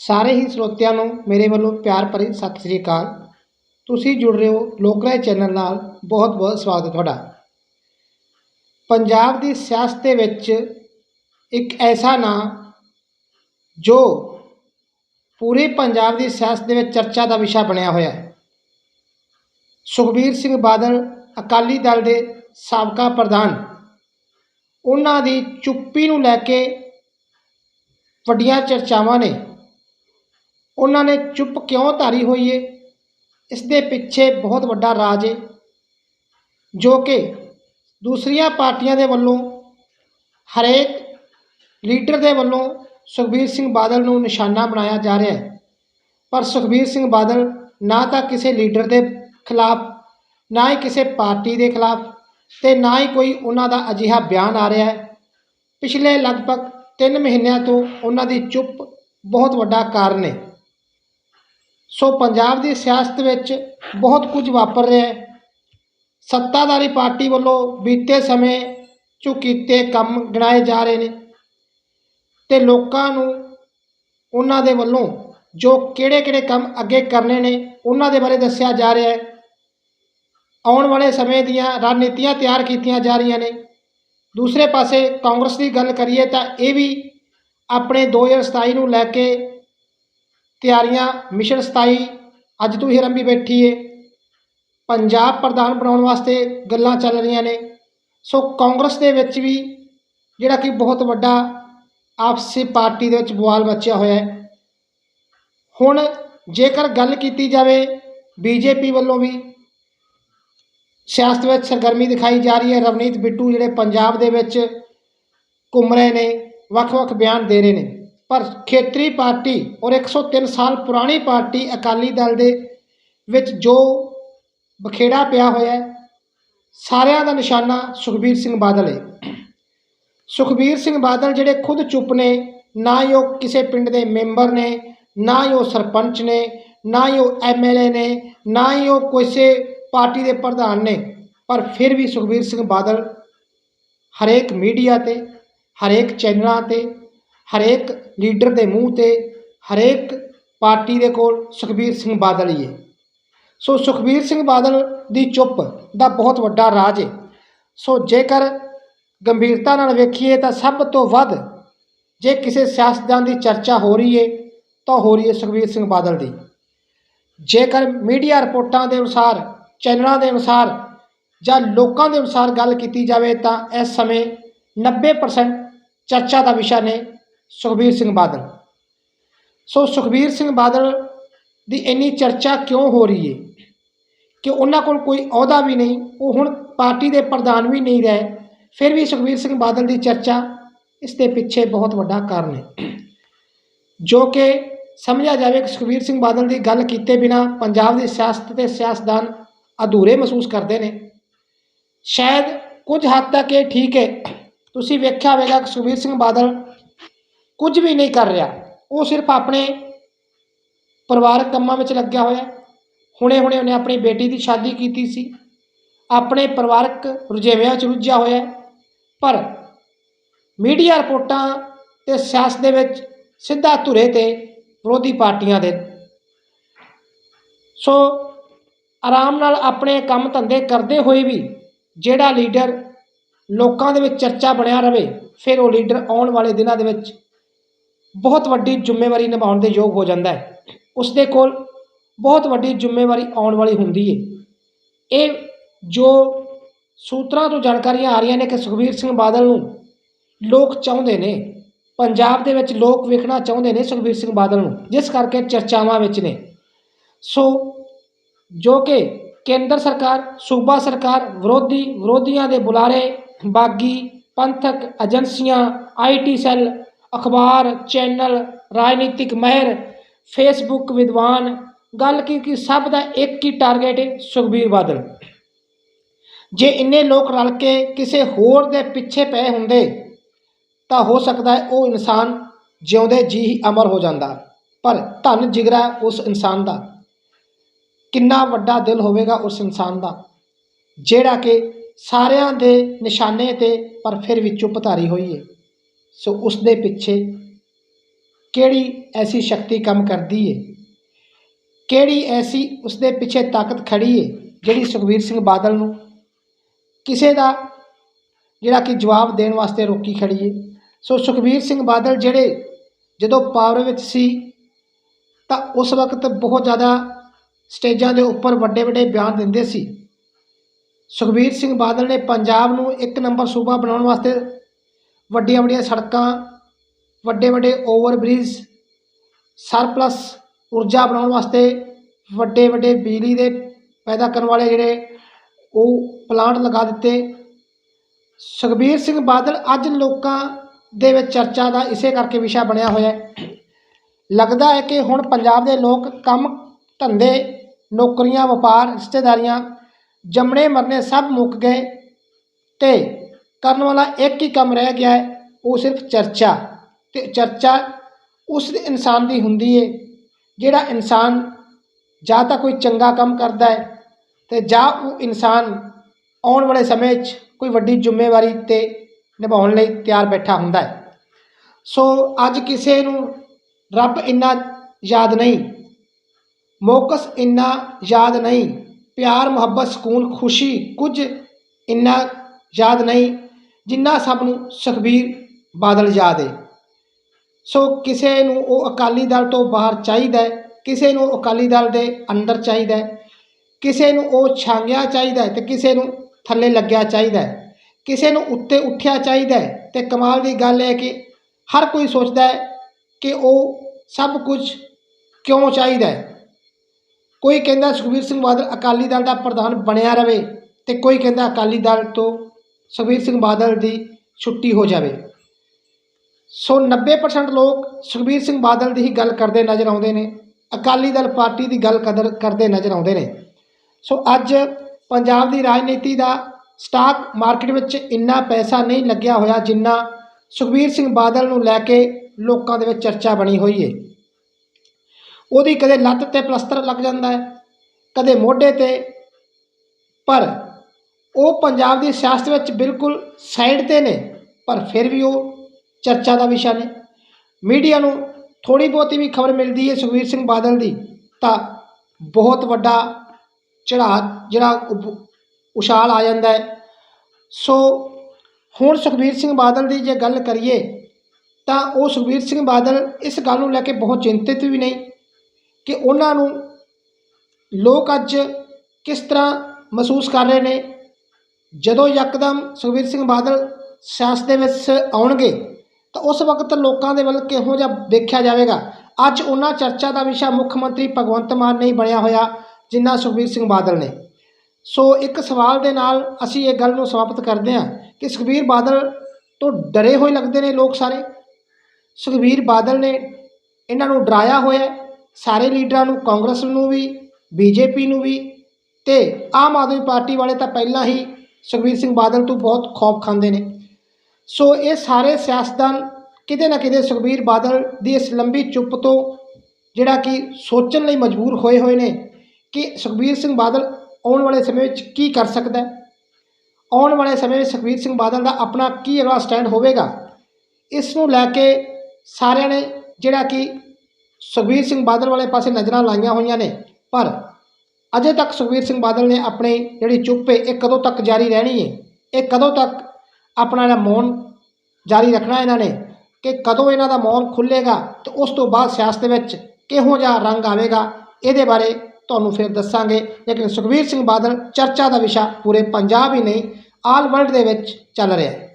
ਸਾਰੇ ਹੀ ਸਰੋਤਿਆਂ ਨੂੰ ਮੇਰੇ ਵੱਲੋਂ ਪਿਆਰ ਭਰੀ ਸਤਿ ਸ੍ਰੀ ਅਕਾਲ। ਤੁਸੀਂ ਜੁੜ ਰਹੇ ਹੋ ਲੋਕ ਚੈਨਲ ਨਾਲ। ਬਹੁਤ ਬਹੁਤ ਸਵਾਗਤ ਹੈ ਤੁਹਾਡਾ। ਪੰਜਾਬ ਦੀ ਸਿਆਸਤ ਦੇ ਵਿੱਚ ਇੱਕ ਐਸਾ ਨਾਂ ਜੋ ਪੂਰੇ ਪੰਜਾਬ ਦੀ ਸਿਆਸਤ ਦੇ ਵਿੱਚ ਚਰਚਾ ਦਾ ਵਿਸ਼ਾ ਬਣਿਆ ਹੋਇਆ ਹੈ। ਸੁਖਬੀਰ ਸਿੰਘ ਬਾਦਲ ਅਕਾਲੀ ਦਲ ਦੇ ਸਾਬਕਾ ਪ੍ਰਧਾਨ। ਉਹਨਾਂ ਦੀ ਚੁੱਪੀ ਨੂੰ ਲੈ ਕੇ ਵੱਡੀਆਂ ਚਰਚਾਵਾਂ ਨੇ। ਉਹਨਾਂ ਨੇ ਚੁੱਪ ਕਿਉਂ ਧਾਰੀ ਹੋਈ ਏ? ਇਸ ਦੇ ਪਿੱਛੇ ਬਹੁਤ ਵੱਡਾ ਰਾਜ ਏ, ਜੋ ਕਿ ਦੂਸਰੀਆਂ ਪਾਰਟੀਆਂ ਦੇ ਵੱਲੋਂ, ਹਰੇਕ ਲੀਡਰ ਦੇ ਵੱਲੋਂ ਸੁਖਬੀਰ ਸਿੰਘ ਬਾਦਲ ਨੂੰ ਨਿਸ਼ਾਨਾ ਬਣਾਇਆ ਜਾ ਰਿਹਾ ਹੈ। ਪਰ ਸੁਖਬੀਰ ਸਿੰਘ ਬਾਦਲ ਨਾ ਤਾਂ ਕਿਸੇ ਲੀਡਰ ਦੇ ਖਿਲਾਫ, ਨਾ ਹੀ ਕਿਸੇ ਪਾਰਟੀ ਦੇ ਖਿਲਾਫ ਤੇ ਨਾ ਹੀ ਕੋਈ ਉਹਨਾਂ ਦਾ ਅਜਿਹਾ ਬਿਆਨ ਆ ਰਿਹਾ ਹੈ। ਪਿਛਲੇ ਲਗਭਗ 3 ਮਹੀਨਿਆਂ ਤੋਂ ਉਹਨਾਂ ਦੀ ਚੁੱਪ ਬਹੁਤ ਵੱਡਾ ਕਾਰਨ ਹੈ ਸੋ ਪੰਜਾਬ ਦੀ ਸਿਆਸਤ ਵਿੱਚ ਬਹੁਤ ਕੁਝ ਵਾਪਰ ਰਿਹਾ ਹੈ। ਸੱਤਾਧਾਰੀ ਪਾਰਟੀ ਵੱਲੋਂ ਬੀਤੇ ਸਮੇਂ 'ਚੋਂ ਕੀਤੇ ਕੰਮ ਗਿਣਾਏ ਜਾ ਰਹੇ ਨੇ ਤੇ ਲੋਕਾਂ ਨੂੰ ਉਹਨਾਂ ਦੇ ਵੱਲੋਂ ਜੋ ਕਿਹੜੇ ਕਿਹੜੇ ਕੰਮ ਅੱਗੇ ਕਰਨੇ ਨੇ, ਉਹਨਾਂ ਦੇ ਬਾਰੇ ਦੱਸਿਆ ਜਾ ਰਿਹਾ ਹੈ। ਆਉਣ ਵਾਲੇ ਸਮੇਂ ਦੀਆਂ ਰਣਨੀਤੀਆਂ ਤਿਆਰ ਕੀਤੀਆਂ ਜਾ ਰਹੀਆਂ ਨੇ। ਦੂਸਰੇ ਪਾਸੇ ਕਾਂਗਰਸ ਦੀ ਗੱਲ ਕਰੀਏ ਤਾਂ ਇਹ ਵੀ ਆਪਣੇ 2027 ਨੂੰ ਲੈ ਕੇ ਤਿਆਰੀਆਂ ਮਿਸ਼ਨ 27 ਅੱਜ ਤੋਂ ਹੀ ਰੰਭੀ ਬੈਠੀ ਏ। ਪੰਜਾਬ ਪ੍ਰਧਾਨ ਬਣਾਉਣ ਵਾਸਤੇ ਗੱਲਾਂ ਚੱਲ ਰਹੀਆਂ ਨੇ। ਸੋ ਕਾਂਗਰਸ ਦੇ ਵਿੱਚ ਵੀ ਜਿਹੜਾ ਕਿ ਬਹੁਤ ਵੱਡਾ ਆਪਸੀ ਪਾਰਟੀ ਦੇ ਵਿੱਚ ਬਵਾਲ ਮੱਚਿਆ ਹੋਇਆ ਹੈ। ਹੁਣ ਜੇਕਰ ਗੱਲ ਕੀਤੀ ਜਾਵੇ ਬੀਜੇਪੀ ਵੱਲੋਂ ਵੀ, ਸਿਆਸਤ ਵਿੱਚ ਸਰਗਰਮੀ ਦਿਖਾਈ ਜਾ ਰਹੀ ਹੈ। ਰਵਨੀਤ ਬਿੱਟੂ ਜਿਹੜੇ ਪੰਜਾਬ ਦੇ ਵਿੱਚ ਘੁੰਮ ਰਹੇ ਨੇ, ਵੱਖ-ਵੱਖ ਬਿਆਨ ਦੇ ਰਹੇ ਨੇ। ਪਰ ਖੇਤਰੀ ਪਾਰਟੀ ਔਰ 103 ਸਾਲ ਪੁਰਾਣੀ ਪਾਰਟੀ ਅਕਾਲੀ ਦਲ ਦੇ ਵਿੱਚ ਜੋ ਬਖੇੜਾ ਪਿਆ ਹੋਇਆ ਹੈ, ਸਾਰਿਆਂ ਦਾ ਨਿਸ਼ਾਨਾ ਸੁਖਬੀਰ ਸਿੰਘ ਬਾਦਲ ਹੈ। ਸੁਖਬੀਰ ਸਿੰਘ ਬਾਦਲ ਜਿਹੜੇ ਖੁਦ ਚੁੱਪ ਨੇ, ਨਾ ਹੀ ਉਹ ਕਿਸੇ ਪਿੰਡ ਦੇ ਮੈਂਬਰ ਨੇ, ਨਾ ਹੀ ਉਹ ਸਰਪੰਚ ਨੇ, ਨਾ ਹੀ ਉਹ ਐਮਐਲਏ ਨੇ, ਨਾ ਹੀ ਉਹ ਕਿਸੇ ਪਾਰਟੀ ਦੇ ਪ੍ਰਧਾਨ ਨੇ, ਪਰ ਫਿਰ ਵੀ ਸੁਖਬੀਰ ਸਿੰਘ ਬਾਦਲ ਹਰੇਕ ਮੀਡੀਆ ਤੇ, ਹਰੇਕ ਚੈਨਲਾਂ ਤੇ ਹਰੇਕ ਲੀਡਰ ਦੇ ਮੂੰਹ ਤੇ, ਹਰੇਕ ਪਾਰਟੀ ਦੇ ਕੋਲ ਸੁਖਬੀਰ ਸਿੰਘ ਬਾਦਲ ਹੀ ਹੈ। ਸੋ ਸੁਖਬੀਰ ਸਿੰਘ ਬਾਦਲ ਦੀ ਚੁੱਪ ਦਾ ਬਹੁਤ ਵੱਡਾ ਰਾਜ ਹੈ। ਸੋ ਜੇਕਰ ਗੰਭੀਰਤਾ ਨਾਲ ਵੇਖੀਏ ਤਾਂ ਸਭ ਤੋਂ ਵੱਧ ਜੇ ਕਿਸੇ ਸਿਆਸਤਦਾਨ ਦੀ ਚਰਚਾ ਹੋ ਰਹੀ ਹੈ, ਤਾਂ ਹੋ ਰਹੀ ਹੈ ਸੁਖਬੀਰ ਸਿੰਘ ਬਾਦਲ ਦੀ। ਜੇਕਰ ਮੀਡੀਆ ਰਿਪੋਰਟਾਂ ਦੇ ਅਨੁਸਾਰ, ਚੈਨਲਾਂ ਦੇ ਅਨੁਸਾਰ ਜਾਂ ਲੋਕਾਂ ਦੇ ਅਨੁਸਾਰ ਗੱਲ ਕੀਤੀ ਜਾਵੇ ਤਾਂ ਇਸ ਸਮੇਂ 90% ਚਰਚਾ ਦਾ ਵਿਸ਼ਾ ਨੇ। ਸੁਖਬੀਰ ਸਿੰਘ ਬਾਦਲ। ਸੋ ਸੁਖਬੀਰ ਸਿੰਘ ਬਾਦਲ ਦੀ ਇੰਨੀ ਚਰਚਾ ਕਿਉਂ ਹੋ ਰਹੀ ਹੈ ਕਿ ਉਹਨਾਂ ਕੋਲ ਕੋਈ ਅਹੁਦਾ ਵੀ ਨਹੀਂ, ਉਹ ਹੁਣ ਪਾਰਟੀ ਦੇ ਪ੍ਰਧਾਨ ਵੀ ਨਹੀਂ ਰਹੇ, ਫਿਰ ਵੀ ਸੁਖਬੀਰ ਸਿੰਘ ਬਾਦਲ ਦੀ ਚਰਚਾ ਇਸ ਦੇ ਪਿੱਛੇ ਬਹੁਤ ਵੱਡਾ ਕਾਰਨ ਹੈ ਜੋ ਕਿ ਸਮਝਿਆ ਜਾਵੇ ਕਿ ਸੁਖਬੀਰ ਸਿੰਘ ਬਾਦਲ ਦੀ ਗੱਲ ਕੀਤੇ ਬਿਨਾ ਪੰਜਾਬ ਦੀ ਸਿਆਸਤ ਤੇ ਸਿਆਸਤਦਾਨ ਅਧੂਰੇ ਮਹਿਸੂਸ ਕਰਦੇ ਨੇ। ਸ਼ਾਇਦ ਕੁਝ ਹੱਦ ਤੱਕ ਇਹ ਠੀਕ ਹੈ ਤੁਸੀਂ ਵੇਖਿਆ ਹੋਵੇਗਾ ਕਿ ਸੁਖਬੀਰ ਸਿੰਘ ਬਾਦਲ ਕੁਝ ਵੀ ਨਹੀਂ ਕਰ ਰਿਹਾ। ਉਹ ਸਿਰਫ ਆਪਣੇ ਪਰਿਵਾਰਕ ਕੰਮਾਂ ਵਿੱਚ ਲੱਗਿਆ ਹੋਇਆ। ਹੁਣੇ ਹੁਣੇ ਉਹਨੇ ਆਪਣੀ ਬੇਟੀ ਦੀ ਸ਼ਾਦੀ ਕੀਤੀ ਸੀ। ਆਪਣੇ ਪਰਿਵਾਰਕ ਰੁਝੇਵਿਆਂ ਵਿੱਚ ਰੁੱਝਿਆ ਹੋਇਆ। ਪਰ ਮੀਡੀਆ ਰਿਪੋਰਟਾਂ ਤੇ ਸਿਆਸਤ ਦੇ ਵਿੱਚ ਸਿੱਧਾ ਧੁਰੇ ਤੇ ਵਿਰੋਧੀ ਪਾਰਟੀਆਂ ਦੇ। ਸੋ ਆਰਾਮ ਨਾਲ ਆਪਣੇ ਕੰਮ ਧੰਦੇ ਕਰਦੇ ਹੋਏ ਵੀ ਜਿਹੜਾ ਲੀਡਰ ਲੋਕਾਂ ਦੇ ਵਿੱਚ ਚਰਚਾ ਬਣਿਆ ਰਵੇ, ਫਿਰ ਉਹ ਲੀਡਰ ਆਉਣ ਵਾਲੇ ਦਿਨਾਂ ਦੇ ਵਿੱਚ ਬਹੁਤ ਵੱਡੀ ਜ਼ਿੰਮੇਵਾਰੀ ਨਿਭਾਉਣ ਦੇ ਯੋਗ ਹੋ ਜਾਂਦਾ ਹੈ। ਉਸ ਦੇ ਕੋਲ ਬਹੁਤ ਵੱਡੀ ਜ਼ਿੰਮੇਵਾਰੀ ਆਉਣ ਵਾਲੀ ਹੁੰਦੀ ਹੈ ਇਹ ਜੋ ਸੂਤਰਾਂ ਤੋਂ ਜਾਣਕਾਰੀਆਂ ਆ ਰਹੀਆਂ ਨੇ ਕਿ ਸੁਖਬੀਰ ਸਿੰਘ ਬਾਦਲ ਨੂੰ ਲੋਕ ਚਾਹੁੰਦੇ ਨੇ, ਪੰਜਾਬ ਦੇ ਵਿੱਚ ਲੋਕ ਵੇਖਣਾ ਚਾਹੁੰਦੇ ਨੇ ਸੁਖਬੀਰ ਸਿੰਘ ਬਾਦਲ ਨੂੰ, ਜਿਸ ਕਰਕੇ ਚਰਚਾਵਾਂ ਵਿੱਚ ਨੇ। ਸੋ ਜੋ ਕਿ ਕੇਂਦਰ ਸਰਕਾਰ, ਸੂਬਾ ਸਰਕਾਰ, ਵਿਰੋਧੀ, ਵਿਰੋਧੀਆਂ ਦੇ ਬੁਲਾਰੇ, ਬਾਗੀ, ਪੰਥਕ ਏਜੰਸੀਆਂ ਆਈਟੀ ਸੈੱਲ ਅਖਬਾਰ, ਚੈਨਲ, ਰਾਜਨੀਤਿਕ ਮਹਿਰ ਫੇਸਬੁੱਕ ਵਿਦਵਾਨ, ਗੱਲ ਕੀ ਕਿ ਸਭ ਦਾ ਇੱਕ ਹੀ ਟਾਰਗੇਟ ਹੈ ਸੁਖਬੀਰ ਬਾਦਲ। ਜੇ ਇੰਨੇ ਲੋਕ ਰਲ ਕੇ ਕਿਸੇ ਹੋਰ ਦੇ ਪਿੱਛੇ ਪਏ ਹੁੰਦੇ, ਤਾਂ ਹੋ ਸਕਦਾ ਹੈ ਉਹ ਇਨਸਾਨ ਜਿਉਂਦੇ ਜੀ ਹੀ ਅਮਰ ਹੋ ਜਾਂਦਾ, ਪਰ ਧਨ ਜਿਗਰਾ ਉਸ ਇਨਸਾਨ ਦਾ। ਕਿੰਨਾ ਵੱਡਾ ਦਿਲ ਹੋਵੇਗਾ ਉਸ ਇਨਸਾਨ ਦਾ, ਜਿਹੜਾ ਕਿ ਸਾਰਿਆਂ ਦੇ ਨਿਸ਼ਾਨੇ ਤੇ ਪਰ ਫਿਰ ਵੀ ਚੁੱਪ ਧਾਰੀ ਹੋਈ ਹੈ ਸੋ ਉਸ ਦੇ ਪਿੱਛੇ ਕਿਹੜੀ ਐਸੀ ਸ਼ਕਤੀ ਕੰਮ ਕਰਦੀ ਏ? ਕਿਹੜੀ ਐਸੀ ਉਸਦੇ ਪਿੱਛੇ ਤਾਕਤ ਖੜੀ ਏ ਜਿਹੜੀ ਸੁਖਬੀਰ ਸਿੰਘ ਬਾਦਲ ਨੂੰ ਕਿਸੇ ਦਾ ਜਿਹੜਾ ਕਿ ਜਵਾਬ ਦੇਣ ਵਾਸਤੇ ਰੋਕੀ ਖੜੀ ਏ? ਸੋ ਸੁਖਬੀਰ ਸਿੰਘ ਬਾਦਲ ਜਿਹੜੇ ਜਦੋਂ ਪਾਵਰ ਵਿੱਚ ਸੀ ਤਾਂ ਉਸ ਵਕਤ ਬਹੁਤ ਜ਼ਿਆਦਾ ਸਟੇਜਾਂ ਦੇ ਉੱਪਰ ਵੱਡੇ ਵੱਡੇ ਬਿਆਨ ਦਿੰਦੇ ਸੀ। ਸੁਖਬੀਰ ਸਿੰਘ ਬਾਦਲ ਨੇ ਪੰਜਾਬ ਨੂੰ ਇੱਕ ਨੰਬਰ ਸੂਬਾ ਬਣਾਉਣ ਵਾਸਤੇ ਵੱਡੀਆਂ ਵੱਡੀਆਂ ਸੜਕਾਂ, ਵੱਡੇ ਵੱਡੇ ਓਵਰਬ੍ਰਿਜ, ਸਰਪਲਸ, ਊਰਜਾ ਬਣਾਉਣ ਵਾਸਤੇ ਵੱਡੇ ਵੱਡੇ ਬਿਜਲੀ ਦੇ ਪੈਦਾ ਕਰਨ ਵਾਲੇ ਜਿਹੜੇ ਉਹ ਪਲਾਂਟ ਲਗਾ ਦਿੱਤੇ। ਸੁਖਬੀਰ ਸਿੰਘ ਬਾਦਲ ਅੱਜ ਲੋਕਾਂ ਦੇ ਵਿੱਚ ਚਰਚਾ ਦਾ ਇਸੇ ਕਰਕੇ ਵਿਸ਼ਾ ਬਣਿਆ ਹੋਇਆ ਹੈ। ਲੱਗਦਾ ਹੈ ਕਿ ਹੁਣ ਪੰਜਾਬ ਦੇ ਲੋਕ ਕੰਮ ਧੰਦੇ, ਨੌਕਰੀਆਂ, ਵਪਾਰ, ਰਿਸ਼ਤੇਦਾਰੀਆਂ ਜੰਮਣੇ ਮਰਨੇ ਸਭ ਮੁੱਕ ਗਏ ਤੇ ਕਰਨ ਵਾਲਾ ਇੱਕ ਹੀ ਕੰਮ ਰਹਿ ਗਿਆ ਹੈ, ਉਹ ਸਿਰਫ ਚਰਚਾ। ਤੇ ਚਰਚਾ ਉਸ ਇਨਸਾਨ ਦੀ ਹੁੰਦੀ ਏ, ਜਿਹੜਾ ਇਨਸਾਨ ਜਾਂ ਤਾਂ ਕੋਈ ਚੰਗਾ ਕੰਮ ਕਰਦਾ ਹੈ ਤੇ ਜਾਂ ਉਹ ਇਨਸਾਨ ਆਉਣ ਵਾਲੇ ਸਮੇਂ 'ਚ ਕੋਈ ਵੱਡੀ ਜ਼ਿੰਮੇਵਾਰੀ ਤੇ ਨਿਭਾਉਣ ਲਈ ਤਿਆਰ ਬੈਠਾ ਹੁੰਦਾ ਹੈ। ਸੋ ਅੱਜ ਕਿਸੇ ਨੂੰ ਰੱਬ ਇੰਨਾ ਯਾਦ ਨਹੀਂ, ਮੋਕਸ ਇੰਨਾ ਯਾਦ ਨਹੀਂ, ਪਿਆਰ, ਮੁਹੱਬਤ, ਸਕੂਨ, ਖੁਸ਼ੀ ਕੁਝ ਇੰਨਾ ਯਾਦ ਨਹੀਂ ਜਿੰਨਾ ਸਭ ਨੂੰ ਸੁਖਬੀਰ ਬਾਦਲ ਯਾਦ ਹੈ ਸੋ ਕਿਸੇ ਨੂੰ ਉਹ ਅਕਾਲੀ ਦਲ ਤੋਂ ਬਾਹਰ ਚਾਹੀਦਾ ਹੈ ਕਿਸੇ ਨੂੰ ਅਕਾਲੀ ਦਲ ਦੇ ਅੰਦਰ ਚਾਹੀਦਾ ਹੈ ਕਿਸੇ ਨੂੰ ਉਹ ਛਾਂਗਿਆ ਚਾਹੀਦਾ ਹੈ ਤੇ ਕਿਸੇ ਨੂੰ ਥੱਲੇ ਲੱਗਿਆ ਚਾਹੀਦਾ ਹੈ ਕਿਸੇ ਨੂੰ ਉੱਤੇ ਉੱਠਿਆ ਚਾਹੀਦਾ ਹੈ ਤੇ ਕਮਾਲ ਦੀ ਗੱਲ ਹੈ ਕਿ ਹਰ ਕੋਈ ਸੋਚਦਾ ਹੈ ਕਿ ਉਹ ਸਭ ਕੁਝ ਕਿਉਂ ਚਾਹੀਦਾ ਹੈ ਕੋਈ ਕਹਿੰਦਾ ਸੁਖਬੀਰ ਸਿੰਘ ਬਾਦਲ ਅਕਾਲੀ ਦਲ ਦਾ ਪ੍ਰਧਾਨ ਬਣਿਆ ਰਵੇ ਤੇ ਕੋਈ ਕਹਿੰਦਾ ਅਕਾਲੀ ਦਲ ਤੋਂ ਸੁਖਬੀਰ ਸਿੰਘ ਬਾਦਲ ਦੀ ਛੁੱਟੀ ਹੋ ਜਾਵੇ। ਸੋ 90% ਲੋਕ ਸੁਖਬੀਰ ਸਿੰਘ ਬਾਦਲ ਦੀ ਹੀ ਗੱਲ ਕਰਦੇ ਨਜ਼ਰ ਆਉਂਦੇ ਨੇ। ਅਕਾਲੀ ਦਲ ਪਾਰਟੀ ਦੀ ਗੱਲ ਕਦਰ ਕਰਦੇ ਨਜ਼ਰ ਆਉਂਦੇ ਨੇ। ਸੋ ਅੱਜ ਪੰਜਾਬ ਦੀ ਰਾਜਨੀਤੀ ਦਾ ਸਟਾਕ ਮਾਰਕੀਟ ਵਿੱਚ ਇੰਨਾ ਪੈਸਾ ਨਹੀਂ ਲੱਗਿਆ ਹੋਇਆ ਜਿੰਨਾ ਸੁਖਬੀਰ ਸਿੰਘ ਬਾਦਲ ਨੂੰ ਲੈ ਕੇ ਲੋਕਾਂ ਦੇ ਵਿੱਚ ਚਰਚਾ ਬਣੀ ਹੋਈ ਹੈ ਉਹਦੀ ਕਦੇ ਲੱਤ ਤੇ ਪਲਸਤਰ ਲੱਗ ਜਾਂਦਾ ਹੈ, ਕਦੇ ਮੋਢੇ ਤੇ, ਪਰ ਉਹ ਪੰਜਾਬ ਦੀ ਸਿਆਸਤ ਵਿੱਚ ਬਿਲਕੁਲ ਸਾਈਡ ਤੇ ਨੇ, ਪਰ ਫਿਰ ਵੀ ਉਹ ਚਰਚਾ ਦਾ ਵਿਸ਼ਾ ਨੇ। ਮੀਡੀਆ ਨੂੰ ਥੋੜੀ ਬਹੁਤੀ ਵੀ ਖਬਰ ਮਿਲਦੀ ਹੈ ਸੁਖਬੀਰ ਸਿੰਘ ਬਾਦਲ ਦੀ, ਤਾਂ ਬਹੁਤ ਵੱਡਾ ਚੜ੍ਹਾਅ ਜਿਹੜਾ ਉਪ- ਉਛਾਲ ਆ ਜਾਂਦਾ ਹੈ। ਸੋ ਹੁਣ ਸੁਖਬੀਰ ਸਿੰਘ ਬਾਦਲ ਦੀ ਜੇ ਗੱਲ ਕਰੀਏ, ਤਾਂ ਉਹ ਸੁਖਬੀਰ ਸਿੰਘ ਬਾਦਲ ਇਸ ਗੱਲ ਨੂੰ ਲੈ ਕੇ ਬਹੁਤ ਚਿੰਤਿਤ ਵੀ ਨਹੀਂ ਕਿ ਉਹਨਾਂ ਨੂੰ ਲੋਕ ਅੱਜ ਕਿਸ ਤਰ੍ਹਾਂ ਮਹਿਸੂਸ ਕਰ ਰਹੇ ਨੇ ਜਦੋਂ ਯਕਦਮ ਸੁਖਬੀਰ ਸਿੰਘ ਬਾਦਲ ਸਿਆਸਤ ਦੇ ਵਿੱਚ ਆਉਣਗੇ, ਤਾਂ ਉਸ ਵਕਤ ਲੋਕਾਂ ਦੇ ਵੱਲ ਕਿਹੋ ਜਿਹਾ ਦੇਖਿਆ ਜਾਵੇਗਾ? ਅੱਜ ਉਹਨਾਂ ਚਰਚਾ ਦਾ ਵਿਸ਼ਾ ਮੁੱਖ ਮੰਤਰੀ ਭਗਵੰਤ ਮਾਨ ਨਹੀਂ ਬਣਿਆ ਹੋਇਆ, ਜਿੰਨਾ ਸੁਖਬੀਰ ਸਿੰਘ ਬਾਦਲ ਨੇ। ਸੋ ਇੱਕ ਸਵਾਲ ਦੇ ਨਾਲ ਅਸੀਂ ਇਹ ਗੱਲ ਨੂੰ ਸਮਾਪਤ ਕਰਦੇ ਹਾਂ ਕਿ ਸੁਖਬੀਰ ਬਾਦਲ ਤੋਂ ਡਰੇ ਹੋਏ ਲੱਗਦੇ ਨੇ ਲੋਕ ਸਾਰੇ? ਸੁਖਬੀਰ ਬਾਦਲ ਨੇ ਇਹਨਾਂ ਨੂੰ ਡਰਾਇਆ ਹੋਇਆ ਸਾਰੇ ਲੀਡਰਾਂ ਨੂੰ, ਕਾਂਗਰਸ ਨੂੰ ਵੀ, ਬੀਜੇਪੀ ਨੂੰ ਵੀ, ਤੇ ਆਮ ਆਦਮੀ ਪਾਰਟੀ ਵਾਲੇ ਤਾਂ ਪਹਿਲਾਂ ਹੀ ਸੁਖਬੀਰ ਸਿੰਘ ਬਾਦਲ ਤੋਂ ਬਹੁਤ ਖੌਫ ਖਾਂਦੇ ਨੇ। ਸੋ ਇਹ ਸਾਰੇ ਸਿਆਸਤਦਾਨ ਕਿਤੇ ਨਾ ਕਿਤੇ ਸੁਖਬੀਰ ਬਾਦਲ ਦੀ ਇਸ ਲੰਬੀ ਚੁੱਪ ਤੋਂ ਜਿਹੜਾ ਕਿ ਸੋਚਣ ਲਈ ਮਜਬੂਰ ਹੋਏ ਹੋਏ ਨੇ ਕਿ ਸੁਖਬੀਰ ਸਿੰਘ ਬਾਦਲ ਆਉਣ ਵਾਲੇ ਸਮੇਂ ਵਿੱਚ ਕੀ ਕਰ ਸਕਦਾ ਹੈ। ਆਉਣ ਵਾਲੇ ਸਮੇਂ ਵਿੱਚ ਸੁਖਬੀਰ ਸਿੰਘ ਬਾਦਲ ਦਾ ਆਪਣਾ ਕੀ ਅਗਲਾ ਸਟੈਂਡ ਹੋਵੇਗਾ? ਇਸ ਨੂੰ ਲੈ ਕੇ ਸਾਰਿਆਂ ਨੇ ਜਿਹੜਾ ਕਿ ਸੁਖਬੀਰ ਸਿੰਘ ਬਾਦਲ ਵਾਲੇ ਪਾਸੇ ਨਜ਼ਰਾਂ ਲਾਈਆਂ ਹੋਈਆਂ ਨੇ। ਪਰ ਅਜੇ ਤੱਕ ਸੁਖਬੀਰ ਸਿੰਘ ਬਾਦਲ ਨੇ ਆਪਣੀ ਜਿਹੜੀ ਚੁੱਪ ਹੈ, ਇਹ ਕਦੋਂ ਤੱਕ ਜਾਰੀ ਰਹਿਣੀ ਹੈ? ਇਹ ਕਦੋਂ ਤੱਕ ਆਪਣਾ ਜਿਹੜਾ ਮੌਨ ਜਾਰੀ ਰੱਖਣਾ ਇਹਨਾਂ ਨੇ? ਕਿ ਕਦੋਂ ਇਹਨਾਂ ਦਾ ਮੌਨ ਖੁੱਲੇਗਾ ਤੇ ਉਸ ਤੋਂ ਬਾਅਦ ਸਿਆਸਤ ਵਿੱਚ ਕਿਹੋ ਜਿਹਾ ਰੰਗ ਆਵੇਗਾ? ਇਹਦੇ ਬਾਰੇ ਤੁਹਾਨੂੰ ਫਿਰ ਦੱਸਾਂਗੇ। ਲੇਕਿਨ ਸੁਖਬੀਰ ਸਿੰਘ ਬਾਦਲ ਚਰਚਾ ਦਾ ਵਿਸ਼ਾ ਪੂਰੇ ਪੰਜਾਬ ਹੀ ਨਹੀਂ, ਆਲ ਵਰਲਡ ਦੇ ਵਿੱਚ ਚੱਲ ਰਿਹਾ ਹੈ।